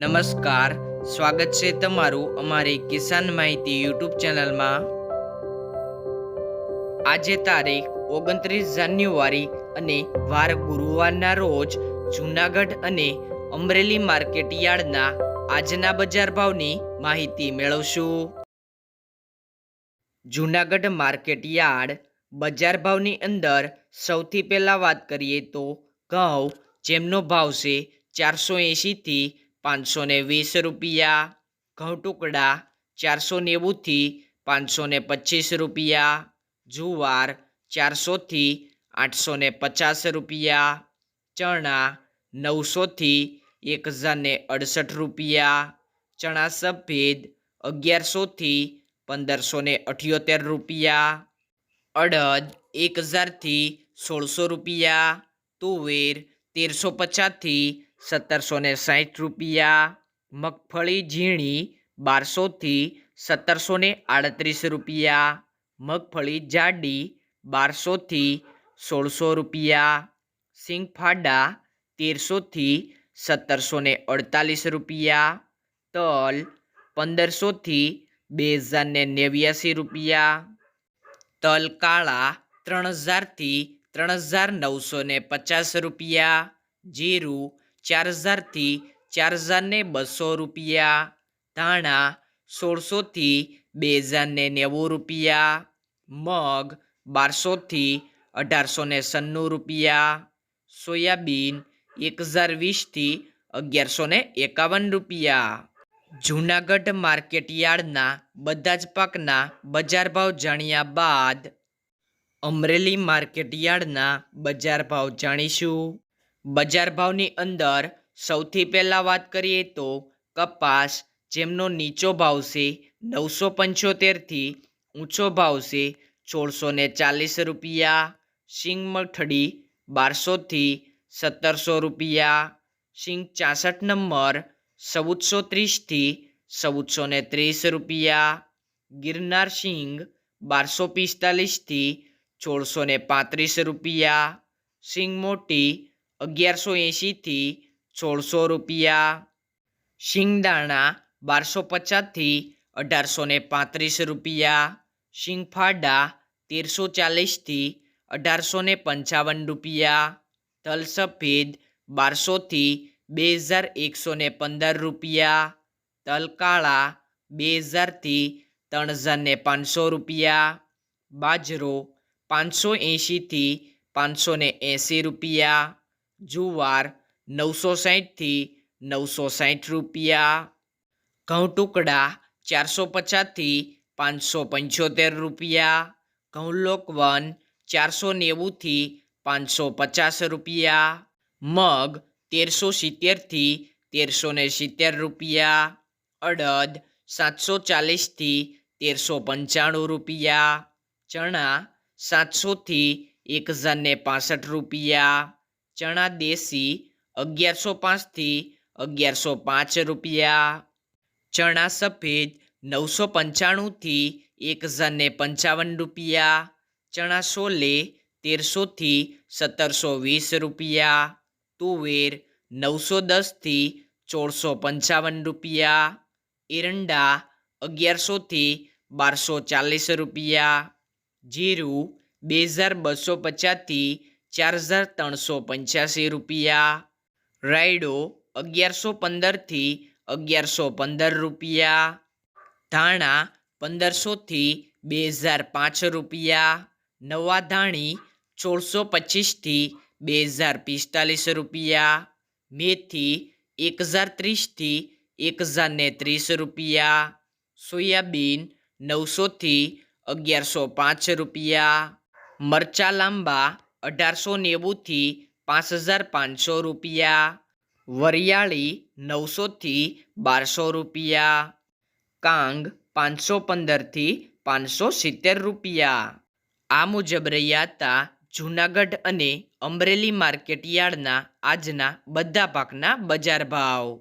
નમસ્કાર. સ્વાગત છે તમારું અમારી કિસાન માહિતી યુટ્યુબ ચેનલમાં. આજે તારીખ ઓગણત્રીસ જાન્યુઆરી અને વાર ગુરુવારના રોજ જૂનાગઢ અને અમરેલી માર્કેટ યાર્ડના આજના બજાર ભાવની માહિતી મેળવશું. જૂનાગઢ માર્કેટ યાર્ડ બજાર ભાવની અંદર સૌથી પહેલાં વાત કરીએ તો ઘઉં, જેમનો ભાવ છે ચારસો એંશીથી પાંચસો ને વીસ રૂપિયા ઘઉં ટુકડા ચારસો નેવુંથી પાંચસો ને પચીસ રૂપિયા, જુવાર ચારસોથી આઠસો ને પચાસ રૂપિયા, ચણા નવસોથી એક હજાર ને અડસઠ રૂપિયા, ચણા સફેદ અગિયારસોથી પંદરસો ને અઠ્યોતેર રૂપિયા, અડદ એક હજારથી સોળસો રૂપિયા, તુવેર તેરસો પચાસથી સત્તરસો ને સાઠ રૂપિયા, મગફળી ઝીણી બારસોથી સત્તરસો ને આડત્રીસ રૂપિયા, મગફળી જાડી બારસોથી સોળસો રૂપિયા, સિંગફાડા તેરસોથી સત્તરસો ને અડતાલીસ રૂપિયા, તલ પંદરસોથી બે હજાર ને નેવ્યાસી રૂપિયા, તલ કાળા ત્રણ હજારથી ત્રણ હજાર નવસો ને પચાસ રૂપિયા, જીરું ચાર હજારથી ચાર હજારને બસો રૂપિયા. ધાણા સોળસોથી બે હજારને નેવું રૂપિયા. મગ બારસોથી અઢારસો ને સન્નું રૂપિયા. સોયાબીન એક હજાર વીસથી અગિયારસો ને એકાવન રૂપિયા. જૂનાગઢ માર્કેટયાર્ડના બધા જ પાકના બજાર ભાવ જાણ્યા બાદ અમરેલી માર્કેટ યાર્ડના બજાર ભાવ જાણીશું. બજાર ભાવની અંદર સૌથી પહેલાં વાત કરીએ તો કપાસ, જેમનો નીચો ભાવ છે નવસો પંચોતેરથી ઊંચો ભાવ છે સોળસો ને ચાલીસ રૂપિયા સિંગ મઠડી બારસોથી સત્તરસો રૂપિયા સિંગ ચાસઠ નંબર ચૌદસો ત્રીસથી ચૌદસો ને ત્રીસ રૂપિયા, ગિરનાર સિંગ બારસો પિસ્તાલીસથી સોળસો ને પાંત્રીસ રૂપિયા સિંગ મોટી અગિયારસો એંશીથી સોળસો રૂપિયા. શિંગદાણા બારસો પચાસથી અઢારસો ને પાંત્રીસ રૂપિયા. શિંગફાડા તેરસો ચાલીસથી અઢારસો ને પંચાવન રૂપિયા. તલ સફેદ બારસોથી બે હજાર એકસો ને પંદર રૂપિયા. તલ કાળા બે હજારથી ત્રણ હજાર ને પાંચસો રૂપિયા. બાજરો પાંચસો એંશીથી પાંચસો ને એંસી રૂપિયા. જુવાર નવસો સાહીઠથી નવસો સાહીઠ રૂપિયા. ઘઉં ટુકડા ચારસો પચાસથી પાંચસો પંચોતેર રૂપિયા. ઘઉં લોકવન ચારસો નેવુંથી પાંચસો પચાસ રૂપિયા. મગ તેરસો સિત્તેરથી તેરસો ને સિત્તેર રૂપિયા. અડદ સાતસો ચાલીસથી તેરસો પંચાણું રૂપિયા. ચણા સાતસોથી એક હજારને પાસઠ રૂપિયા. ચણા દેશી અગિયારસો પાંચથી અગિયારસો પાંચ રૂપિયા. ચણા સફેદ નવસો પંચાણુંથી એક હજાર ને પંચાવન રૂપિયા. ચણા સોલે તેરસોથી સત્તરસો વીસ રૂપિયા. તુવેર નવસો દસથી ચોળસો પંચાવન રૂપિયા. એરંડા અગિયારસોથી બારસો ચાલીસ રૂપિયા. જીરું બે હજાર બસો પચાસથી ચાર હજાર ત્રણસો પંચ્યાસી રૂપિયા. રાયડો અગિયારસો પંદરથી અગિયારસો પંદર રૂપિયા. ધાણા પંદરસોથી બે હજાર પાંચ રૂપિયા. નવા ધાણી સોળસો પચીસથી બે હજાર પિસ્તાલીસ રૂપિયા. મેથી એક હજાર ત્રીસથી એક હજાર ને ત્રીસ રૂપિયા. સોયાબીન નવસોથી અગિયારસો પાંચ રૂપિયા. મરચા લાંબા અઢારસો નેવુંથી પાંચ હજાર પાંચસો રૂપિયા. વરિયાળી નવસોથી બારસો રૂપિયા. કાંગ પાંચસો પંદરથી પાંચસો સિત્તેર રૂપિયા. આ મુજબ રહ્યા હતા જૂનાગઢ અને અમરેલી માર્કેટ યાર્ડના આજના બધા પાકના બજાર ભાવ.